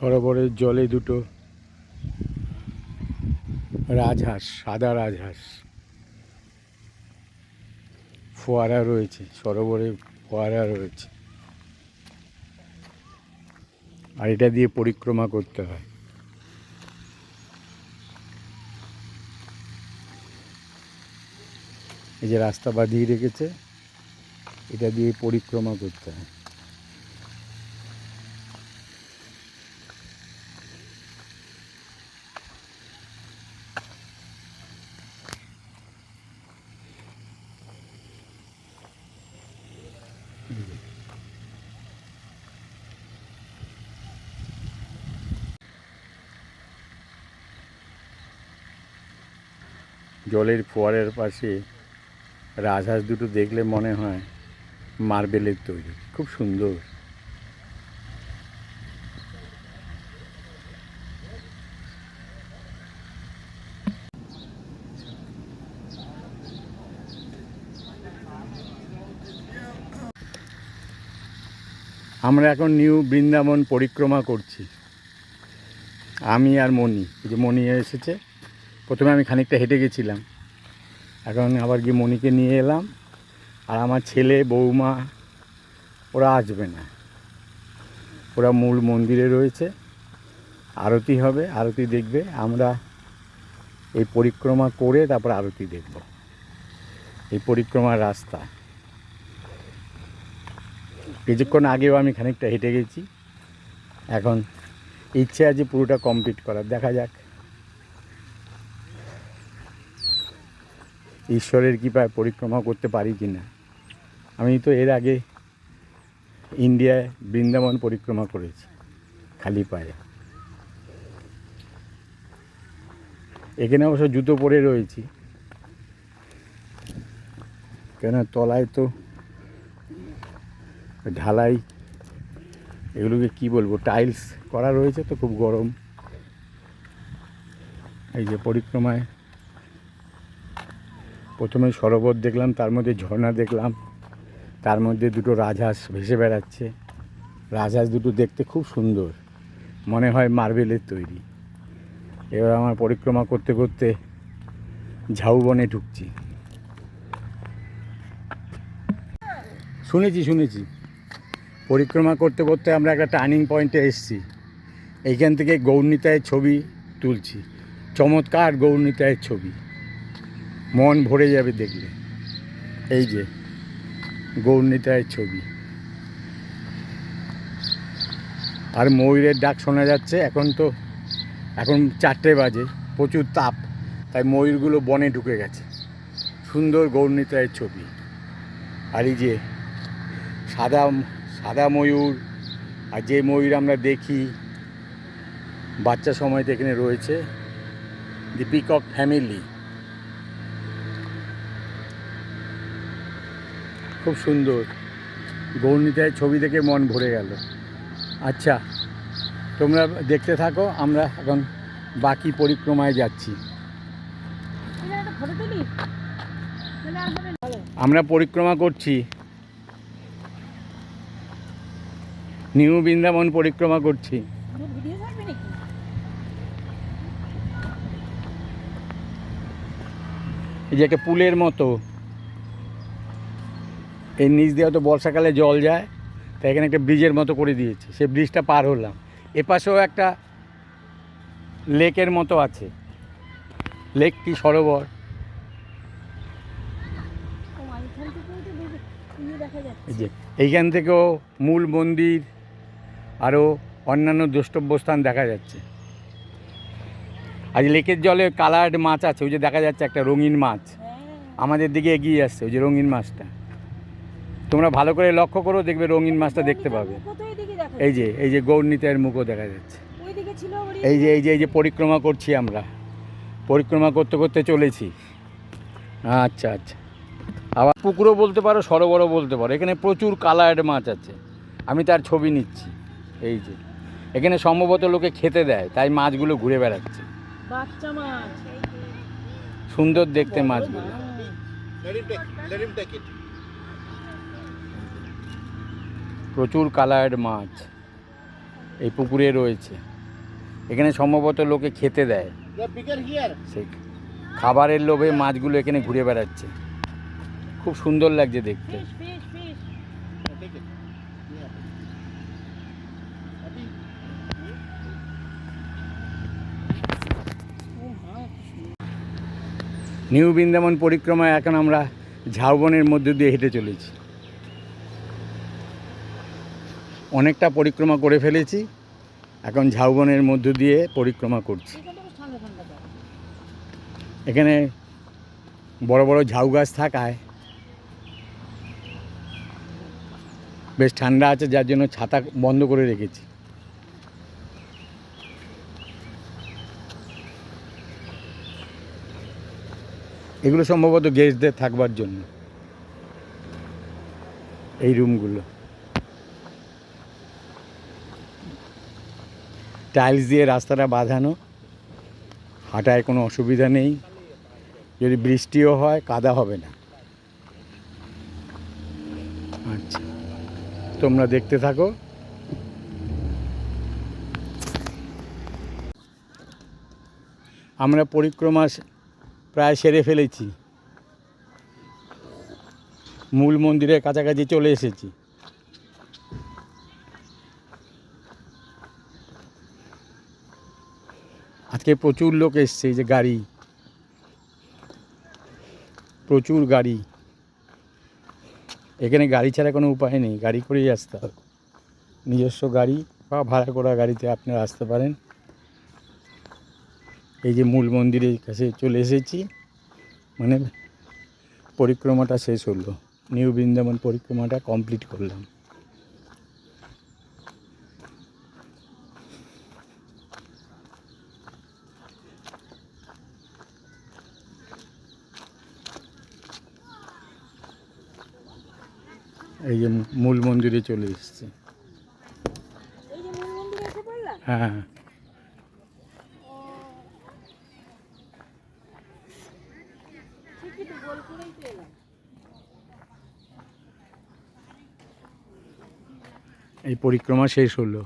সরোবরের জলে দুটো রাজহাঁস, সাদা রাজহাঁস। ফোয়ারা রয়েছে, সরোবরে ফোয়ারা রয়েছে। আর এটা দিয়ে পরিক্রমা করতে হয়। এই যে রাস্তা বাঁধিয়ে রেখেছে, এটা দিয়ে পরিক্রমা করতে হয়। জলের ফোয়ারের পাশে রাজহাঁস দুটো দেখলে মনে হয় মার্বেলের তৈরি। খুব সুন্দর। আমরা এখন নিউ বৃন্দাবন পরিক্রমা করছি। আমি আর মণি যে মণি এসেছে। প্রথমে আমি খানিকটা হেঁটে গেছিলাম। এখন আবার গিয়ে মণিকে নিয়ে এলাম। আর আমার ছেলে, বৌমা, ওরা আসবে না। ওরা মূল মন্দিরে রয়েছে। আরতি হবে, আরতি দেখবে। আমরা এই পরিক্রমা করে তারপর আরতি দেখব। এই পরিক্রমার রাস্তা। কিছুক্ষণ আগেও আমি খানিকটা হেঁটে গেছি। এখন ইচ্ছে আছে পুরোটা কমপ্লিট করার। দেখা যাক। ঈশ্বরের কৃপায় পরিক্রমা করতে পারি কি না আমি তো এর আগে ইন্ডিয়ায় বৃন্দাবন পরিক্রমা করেছি, খালি পায়ে। এখানে অবশ্য জুতো পরে রয়েছি। কেন? তলায় তো ঢালাই, এগুলোকে কি বলব টাইলস করা রয়েছে তো খুব গরম। এই যে পরিক্রমায়। প্রথমে সরোবর দেখলাম, তার মধ্যে ঝর্ণা দেখলাম, তার মধ্যে দুটো রাজহাঁস ভেসে বেড়াচ্ছে। রাজহাঁস দুটো দেখতে খুব সুন্দর, মনে হয় মার্বেলের তৈরি। এবার আমার পরিক্রমা করতে করতে ঝাউবনে ঢুকছি। শুনেছি শুনেছি। পরিক্রমা করতে করতে আমরা একটা টার্নিং পয়েন্টে এসেছি। এইখান থেকে গৌরনীতায়ের ছবি তুলছি। চমৎকার গৌরনীতায়ের ছবি। মন ভরে যাবে দেখলে। এই যে গৌরনীতায়ের ছবি। আর ময়ূরের ডাক শোনা যাচ্ছে, এখন তো, এখন চারটে বাজে, প্রচুর তাপ, তাই ময়ূরগুলো বনে ঢুকে গেছে। সুন্দর গৌরনীতায়ের ছবি। আর এই যে, সাদা সাদা ময়ূর আর যে ময়ূর আমরা দেখি বাচ্চা সময়তে এখানে রয়েছে দি পিকক ফ্যামিলি খুব সুন্দর। গৌরনীতায় ছবি দেখে মন ভরে গেল। আচ্ছা তোমরা দেখতে থাকো আমরা এখন বাকি পরিক্রমায় যাচ্ছি। আমরা পরিক্রমা করছি। নিউ বৃন্দাবন পরিক্রমা করছি। এই যে একটা পুলের মতো। এই নিচ দিয়ে হয়তো বর্ষাকালে জল যায় তাই এখানে একটা ব্রিজের মতো করে দিয়েছে। সেই ব্রিজটা পার হলাম। এপাশেও একটা লেকের মতো আছে। লেক কি সরোবর ইয়ে এইখান থেকেও মূল মন্দির। আরও অন্যান্য দ্রষ্টব্য স্থান দেখা যাচ্ছে। আজ লেকের জলে কালার্ড মাছ আছে ওই যে দেখা যাচ্ছে একটা রঙিন মাছ। হ্যাঁ। আমাদের দিকে এগিয়ে আসছে ওই যে রঙিন মাছটা। তোমরা ভালো করে লক্ষ্য করো দেখবে রঙিন মাছটা দেখতে পাবে। এই যে এই যে গৌরনীতের মুখও দেখা যাচ্ছে। এই যে এই যে এই যে পরিক্রমা করছি আমরা। পরিক্রমা করতে করতে চলেছি। আচ্ছা আচ্ছা। আবার পুকুরও বলতে পারো সরোবরও বলতে পারো। এখানে প্রচুর কালার্ড মাছ আছে। আমি তার ছবি নিচ্ছি। এই যে। এখানে সম্ভবত লোকে খেতে দেয় তাই মাছগুলো ঘুরে বেড়াচ্ছে। সুন্দর দেখতে মাছগুলো. প্রচুর কালার্ড মাছ এই পুকুরে রয়েছে। এখানে সম্ভবত লোকে খেতে দেয়। সেই খাবারের লোভে মাছগুলো এখানে ঘুরে বেড়াচ্ছে। খুব সুন্দর লাগছে দেখতে। নিউ বৃন্দাবন পরিক্রমায় এখন আমরা ঝাউবনের মধ্য দিয়ে হেঁটে চলেছি অনেকটা পরিক্রমা করে ফেলেছি, এখন ঝাউবনের মধ্য দিয়ে পরিক্রমা করছি। এখানে বড় বড় ঝাউ গাছ থাকায় বেশ ঠান্ডা আছে, যার জন্য ছাতা বন্ধ করে রেখেছি এগুলো সম্ভবত গেস্টদের থাকবার জন্য। এই রুমগুলো। টাইলস দিয়ে রাস্তাটা বাঁধানো। হাঁটায় কোনো অসুবিধা নেই। যদি বৃষ্টিও হয়, কাদা হবে না। আচ্ছা। তোমরা দেখতে থাকো। আমরা পরিক্রমা প্রায় সেরে ফেলেছি। মূল মন্দিরের কাছাকাছি চলে এসেছি। আজকে প্রচুর লোক এসছে যে গাড়ি। প্রচুর গাড়ি। এখানে গাড়ি ছাড়া কোনো উপায় নেই, গাড়ি করেই আসতে হবে। নিজস্ব গাড়ি বা ভাড়া করা গাড়িতে আপনারা আসতে পারেন। এই যে মূল মন্দিরের কাছে চলে এসেছি। মানে পরিক্রমাটা শেষ হলো। নিউ বৃন্দাবন পরিক্রমাটা কমপ্লিট করলাম। এই যে মূল মন্দিরে চলে এসেছি। এই যে মূল মন্দিরে এসে পড়লা হ্যাঁ ঠিকই তো গোল করেই তো এলাম এই পরিক্রমা শেষ হলো।